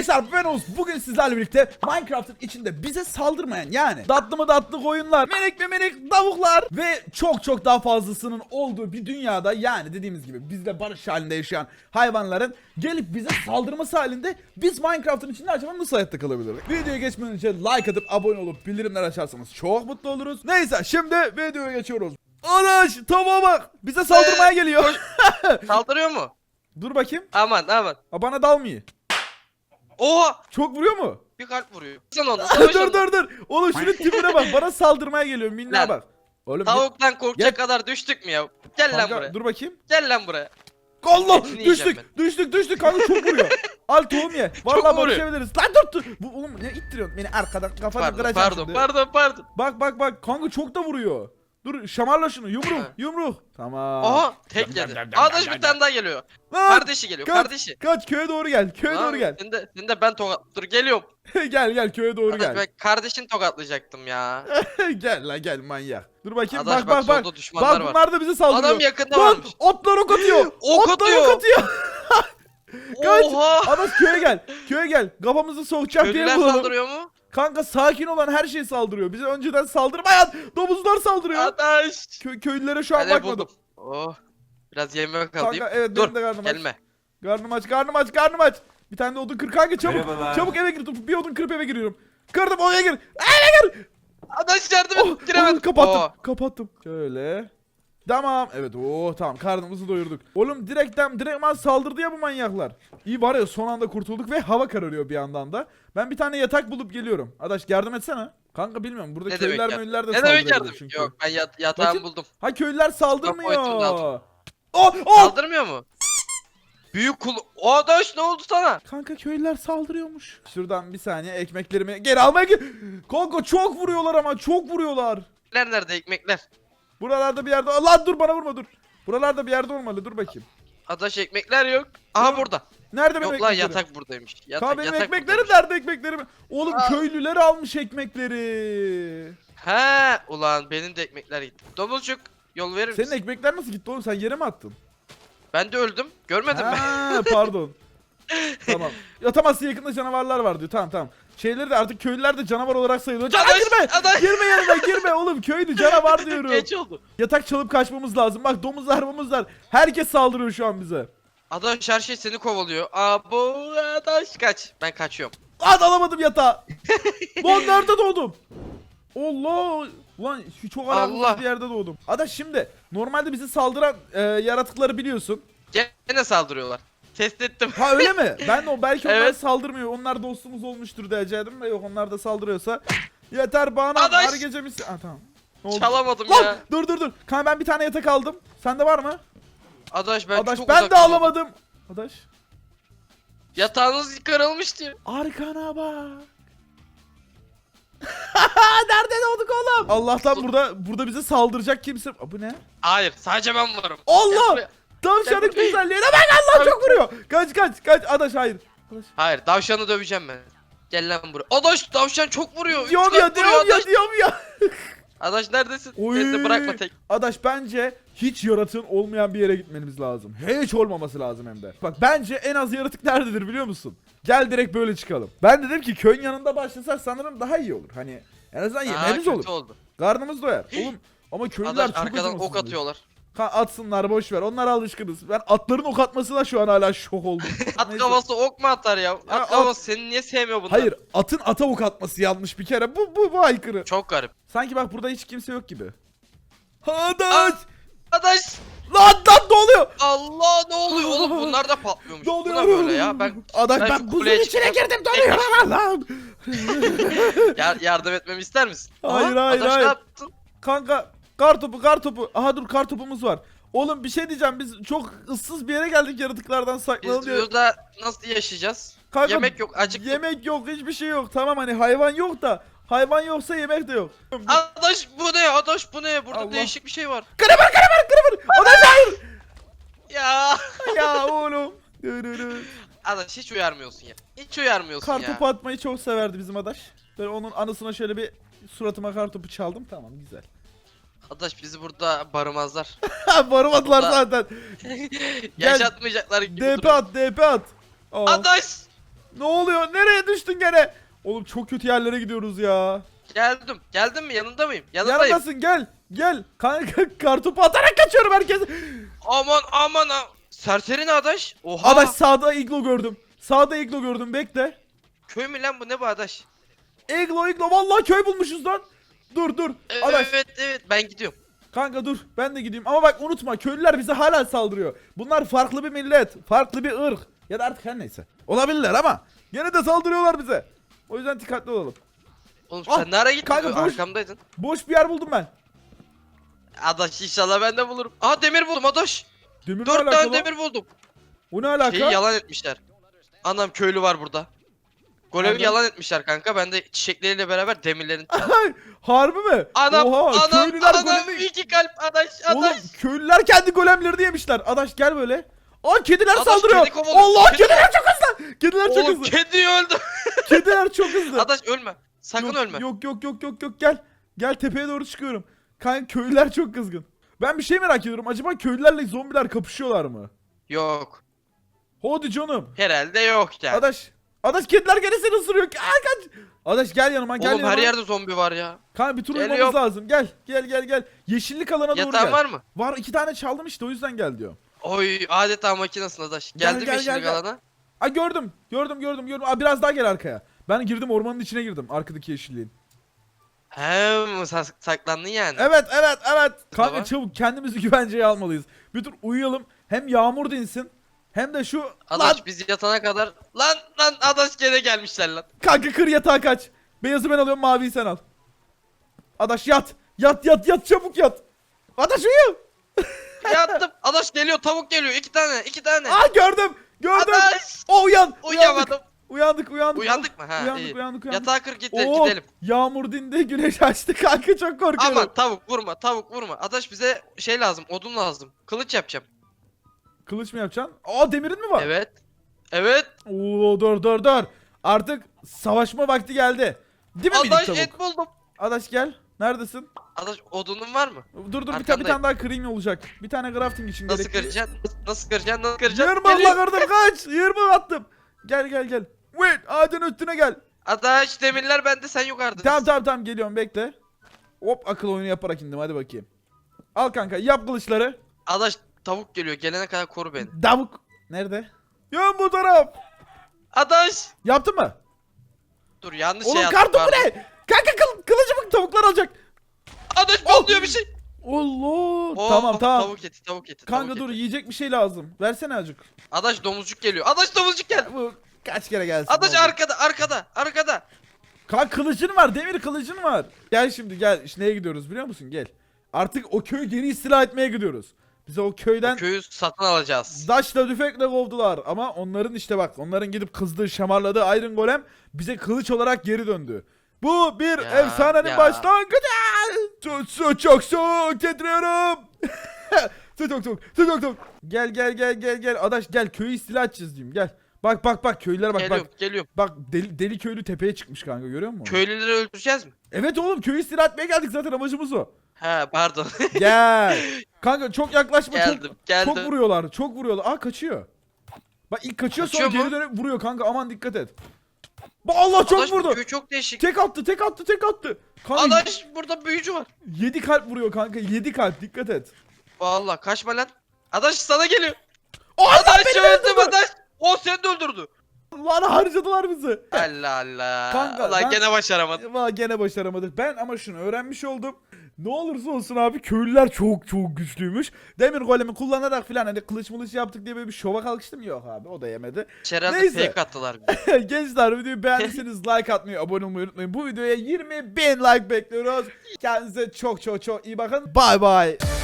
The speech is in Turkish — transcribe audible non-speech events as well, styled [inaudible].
gençler ben Oğuz. Bugün sizlerle birlikte Minecraft'ın içinde bize saldırmayan yani tatlı mı tatlı koyunlar, minik mi minik tavuklar ve çok çok daha fazlasının olduğu bir dünyada yani dediğimiz gibi bizle barış halinde yaşayan hayvanların gelip bize saldırması halinde biz Minecraft'ın içinde acaba nasıl hayatta kalabiliriz? Videoya geçmeden önce like atıp abone olup bildirimler açarsanız çok mutlu oluruz. Neyse şimdi videoya geçiyoruz. Araç tavuğa bak bize saldırmaya geliyor. [laughs] Saldırıyor mu? Dur bakayım. Aman aman. Ha, bana dalmıyor. Oha! Çok vuruyor mu? Bir kalp vuruyor. Sen onu. savaş dur onu. dur dur. Oğlum şunun tipine bak. Bana [laughs] saldırmaya geliyor. Minna Lan. bak. Oğlum Tavuktan korkacak Gel. kadar düştük mü ya? Gel lan kanka, buraya. dur bakayım. Gel lan buraya. Allah Hepsini yiyeceğim düştük. Düştük düştük kanka çok vuruyor. [laughs] Al tohum ye. Vallahi vuruyor. barışabiliriz. Lan dur dur. Bu oğlum ne ittiriyorsun beni arkadan kafanı Pardon kıracağım pardon şimdi. pardon pardon. Bak bak bak kanka çok da vuruyor. Dur şamarla şunu yumruk yumruk. Tamam. Oha tek yedi. Arkadaş bir tane daha geliyor. Lan, Kardeşi geliyor kaç, kardeşi. Kaç köye doğru gel. Köye Lan, doğru gel. Seni de, seni de ben tokat... Dur geliyorum. [laughs] gel gel köye doğru Arkadaş gel. ben kardeşini tokatlayacaktım ya. [laughs] gel la gel manyak. Dur bakayım Arkadaş bak bak, bak bak. bunlar da bize saldırıyor. Adam yakında Lan varmış. otlar ok atıyor. [gasps] Ok otlar ok atıyor. [laughs] Kaç. Oha! Anas köye gel. Köye gel. Kafamızı sokacak diye Köylüler bulalım. saldırıyor mu? Kanka sakin olan her şey saldırıyor. Bize önceden saldırmayan domuzlar saldırıyor. Arkadaş. Kö- köylülere şu an Hadi bakmadım. buldum. Oh. Biraz yemek alayım. Kanka evet Dur benim de karnım aç. gelme. Karnım aç, karnım aç, karnım aç. Bir tane de odun kır kanka çabuk. Merhabalar. Çabuk eve gir. Bir odun kırıp eve giriyorum. Kırdım oraya gir. Eve gir. Arkadaş yardım Oh, et. Giremedim. oh, kapattım. Oh. Kapattım. Şöyle. Tamam. Evet oh tamam karnımızı doyurduk. Oğlum direkten direktman saldırdı ya bu manyaklar. İyi var ya son anda kurtulduk ve hava kararıyor bir yandan da. Ben bir tane yatak bulup geliyorum. Adaş yardım etsene. Kanka bilmiyorum burada Ne demek köylüler möylüler de Ne demek saldırabilir yardım? çünkü. Yok ben yat yatağımı Bakayım. buldum. Ha köylüler saldırmıyor. Oh oh. Saldırmıyor mu? Büyük kul... O Adaş ne oldu sana? Kanka köylüler saldırıyormuş. Şuradan bir saniye ekmeklerimi geri almaya gel. Kanka çok vuruyorlar ama çok vuruyorlar. Ekmekler nerede ekmekler? Buralarda bir yerde. Lan dur bana vurma dur. Buralarda bir yerde olmalı dur bakayım. Adaş ekmekler yok. Aha burada. Nerede benim Yok lan ekmeklerim? yatak buradaymış. Yatak, benim yatak ekmeklerim buradaymış. nerede ekmeklerim? Oğlum Aa. köylüler almış ekmekleri. He ulan benim de ekmekler gitti. Domuzcuk yol verir misin? Senin ekmekler nasıl gitti oğlum? Sen yere mi attın? Ben de öldüm. Görmedin mi? Ha, [laughs] pardon. tamam. Yatamazsın yakında canavarlar var diyor. Tamam tamam. Şeyleri de artık köylüler de canavar olarak sayılıyor. Canavar Adaş, girme! adaş. Girme yanıma girme oğlum köylü canavar [laughs] diyorum. Geç oldu. Yatak çalıp kaçmamız lazım. Bak domuzlar domuzlar. Herkes saldırıyor şu an bize. Adaş her şey seni kovalıyor. Abo Adaş kaç. Ben kaçıyorum. Lan alamadım yatağı. Lan nerede doğdum? Allah. Ulan şu çok Allah. bir yerde doğdum. Ada şimdi normalde bizi saldıran e, yaratıkları biliyorsun. Gene saldırıyorlar. Test ettim. Ha öyle mi? [laughs] Ben de o belki onlar Evet. saldırmıyor. Onlar dostumuz olmuştur diyecektim de yok onlar da saldırıyorsa. Yeter bana Adaş. her gece mis... Ha tamam. Ne oldu? Çalamadım Lan ya. dur dur dur. Kanka ben bir tane yatak aldım. Sende var mı? Adaş ben Adaş çok ben de uzak kaldım. alamadım. Adaş. Yatağınız kırılmıştı. Arkana bak. [laughs] Nerede doğduk oğlum? Allah'tan burada burada bize saldıracak kimse. Aa, bu ne? Hayır sadece ben varım. Allah! Gel buraya. Tavşanın güzelliğine bak Allah çok vuruyor. Kaç kaç kaç Adaş hayır. Adaş. Hayır tavşanı döveceğim ben. Gel lan buraya. Adaş tavşan çok vuruyor. Üç Diyorum kat ya vuruyor diyorum ya Adaş. diyorum ya. Adaş neredesin? De bırakma tek. Adaş bence hiç yaratığın olmayan bir yere gitmemiz lazım. Hiç olmaması lazım hem de. Bak bence en az yaratık nerededir biliyor musun? Gel direkt böyle çıkalım. Ben dedim ki köyün yanında başlasak sanırım daha iyi olur. Hani en azından Aa, yemeğimiz kötü olur. oldu. Karnımız doyar. Oğlum ama köylüler Adaş çok arkadan ok acımasız. atıyorlar. Ha, atsınlar boş ver. Onlar alışkınız. Ben atların ok atmasına şu an hala şok oldum. [laughs] At Neyse. kafası ok mu atar ya? At at. kafası seni niye sevmiyor bunlar? Hayır, atın ata ok atması yanlış bir kere. Bu bu bu aykırı. Çok garip. Sanki bak burada hiç kimse yok gibi. Adaş! Adaş! Lan lan ne oluyor? Allah ne oluyor oğlum [laughs] bunlar da patlıyormuş. Bu da Donuyorum. böyle ya. Ben Adaş ben ben, şu buzun kuleye içine girdim donuyorum [laughs] lan. yar- yardım etmemi ister misin? Hayır, hayır, Adaş hayır. ne yaptın? Kanka kar topu kar topu. Aha dur kar topumuz var. Oğlum bir şey diyeceğim biz çok ıssız bir yere geldik yaratıklardan saklanalım Biz diye. burada nasıl yaşayacağız? Kanka, Yemek yok acıktık. Yemek yok hiçbir şey yok. Tamam hani hayvan yok da hayvan yoksa yemek de yok. Adaş bu ne? Adaş bu ne? Burada Allah. değişik bir şey var. Kırıvır kırıvır kırıvır. Adaş hayır. Ya. [laughs] ya oğlum. Adaş hiç uyarmıyorsun ya. Hiç uyarmıyorsun Kar ya. topu atmayı çok severdi bizim adaş. Ben onun anısına şöyle bir suratıma kar topu çaldım. Tamam güzel. Adaş bizi burada barımazlar. [laughs] Varamadılar Burada- zaten. [laughs] Yaşatmayacaklar gibi DP duruyor. at DP at. Aa. Adaş! Ne oluyor? Nereye düştün gene? Oğlum çok kötü yerlere gidiyoruz ya. Geldim. Geldin mi? Yanında mıyım? Yanındayım. Yanındasın gel. Gel. Kanka [laughs] kartopu atarak kaçıyorum herkes. Aman aman a- Serseri ne adaş? Oha. Adaş sağda iglo gördüm. Sağda iglo gördüm bekle. Köy mü lan bu ne bu adaş? Iglo iglo vallahi köy bulmuşuz lan. Dur dur. Evet Adaş evet evet ben gidiyorum. kanka dur ben de gideyim. Ama bak unutma köylüler bize hala saldırıyor. Bunlar farklı bir millet. Farklı bir ırk. Ya da artık her neyse. Olabilirler ama. Gene de saldırıyorlar bize. O yüzden dikkatli olalım. Oğlum Ah, sen nereye gittin? kanka, boş- Arkamdaydın. Boş bir yer buldum ben. Adaş inşallah ben de bulurum. Aha demir buldum adaş. Demir ne Dört alaka tane lan? demir buldum. O ne alaka? Şeyi yalan etmişler. Anam köylü var burada. Golemi Nerede? yalan etmişler kanka. Ben de çiçekleriyle beraber demirlerin... [laughs] Harbi mi? Anam Oha, anam köylüler anam golemi- iki kalp adaş Oğlum adaş. köylüler kendi golemlerini yemişler. Adaş gel böyle. Aa kediler Adaş, saldırıyor. kedi kovalıyor. Allah Kedi- kediler çok hızlı. Kediler çok Oğlum hızlı. kedi öldü. [laughs] Kediler çok hızlı. adaş ölme. Sakın yok, ölme. Yok yok yok yok yok gel. Gel tepeye doğru çıkıyorum. Kanka köylüler çok kızgın. Ben bir şey merak ediyorum. Acaba köylülerle zombiler kapışıyorlar mı? Yok. Hadi canım. Herhalde yok yani. Adaş. Adaş kediler gene seni ısırıyor. Aa, kaç. Adaş gel yanıma gel Oğlum yanıma. her yerde zombi var ya. Kanka bir tur uyumamız lazım. Gel gel gel gel. Yeşillik alana doğru Yatağın gel. var mı? Var iki tane çaldım işte o yüzden gel diyor. Oy adeta makinasın adaş. Gel, Geldim gel, yeşillik gel, gel. alana. Aa gördüm. Gördüm gördüm gördüm. Aa biraz daha gel arkaya. Ben girdim ormanın içine girdim. Arkadaki yeşilliğin. Hem sa- saklandın yani. Evet evet evet. Kanka Tamam. çabuk kendimizi [laughs] güvenceye almalıyız. Bir tur uyuyalım. Hem yağmur dinsin. Hem de şu Adaş lan biz yatana kadar lan lan adaş gene gelmişler lan. kanka kır yatağa kaç. Beyazı ben alıyorum maviyi sen al. Adaş yat. Yat yat yat çabuk yat. Adaş uyu. [laughs] Yattım. Adaş geliyor tavuk geliyor. iki tane iki tane. Aa gördüm. Gördüm. Adaş. O uyan. Uyandık. Uyuyamadım. Uyandık uyandık. Uyandık mı? Ha Uyandık iyi. uyandık uyandık. Yatağa kır git, Oo, gidelim. Yağmur dindi güneş açtı [laughs] kanka çok korkuyorum. Aman tavuk vurma tavuk vurma. Adaş bize şey lazım odun lazım. Kılıç yapacağım. Kılıç mı yapacaksın? Aa demirin mi var? Evet. Evet. Oo dur dur dur. Artık savaşma vakti geldi. Değil mi minik Adaş tavuk? et buldum. Adaş gel. Neredesin? Adaş odunun var mı? Dur dur bir, ta- bir Arkandayım. tane daha kırayım olacak. Bir tane crafting için Nasıl gerekli. kıracaksın? Nasıl kıracaksın? Nasıl kıracaksın? Geliyor. Allah kırdım kaç. Yirmi attım. Gel gel gel. Wait ağacın üstüne gel. Adaş demirler bende sen yukarıdasın. Tamam tamam tamam geliyorum bekle. Hop akıl oyunu yaparak indim hadi bakayım. Al kanka yap kılıçları. Adaş tavuk geliyor. Gelene kadar koru beni. Davuk. Nerede? Yan bu taraf. Adaş. Yaptın mı? Dur yanlış Oğlum şey yaptım. kartopu pardon. ne? Kanka kıl, kılıcımı tavuklar alacak. Adaş patlıyor bir şey. Allah. Oo, tamam tamam. Tavuk eti tavuk eti. Kanka tavuk dur eti. yiyecek bir şey lazım. Versene acık. Adaş domuzcuk geliyor. Adaş domuzcuk geldi. Bu kaç kere gelsin. Adaş arkada arkada arkada. Kanka kılıcın var demir kılıcın var. Gel şimdi gel. İşte neye gidiyoruz biliyor musun? Gel. Artık o köyü geri istila etmeye gidiyoruz. Bize o köyden Köyü satın alacağız. Daşla tüfekle kovdular ama onların işte bak onların gidip kızdığı şamarladığı Iron Golem bize kılıç olarak geri döndü. Bu bir Ya, efsanenin ya. başlangıcı. Su, su çok soğuk titriyorum. çok soğuk su çok soğuk. Gel gel gel gel gel Adaş gel köyü istila edeceğiz diyeyim gel. Bak bak bak köylülere bak geliyorum bak. geliyorum. Bak deli, deli köylü tepeye çıkmış kanka görüyor musun? Köylüleri öldüreceğiz mi? Evet oğlum köyü istila etmeye geldik zaten amacımız o. He pardon. Gel. [laughs] Kanka çok yaklaşma geldim çok, geldim. çok vuruyorlar çok vuruyorlar. Aa kaçıyor. Bak ilk kaçıyor, sonra Kaçıyor mu? geri dönüp vuruyor kanka aman dikkat et. Bak Allah çok Adaş vurdu. çok değişik. Tek attı tek attı tek attı. Kanka Adaş burada büyücü var. 7 kalp vuruyor kanka 7 kalp dikkat et. Vallahi kaçma lan. Adaş sana geliyor. Allah Adaş öldüm. Adaş. O seni de öldürdü. Lan harcadılar bizi. Allah Allah. Kanka, Ulan ben- gene başaramadım. Valla gene başaramadık. Ben ama şunu öğrenmiş oldum. Ne olursa olsun abi köylüler çok çok güçlüymüş. Demir golemi kullanarak filan hani kılıç mılıç yaptık diye böyle bir şova kalkıştım. Yok abi o da yemedi. Herhalde Neyse. fake attılar. [laughs] Gençler videoyu beğendiyseniz [laughs] like atmayı, abone olmayı unutmayın. Bu videoya 20 bin like bekliyoruz. Kendinize çok çok çok iyi bakın. Bye bye.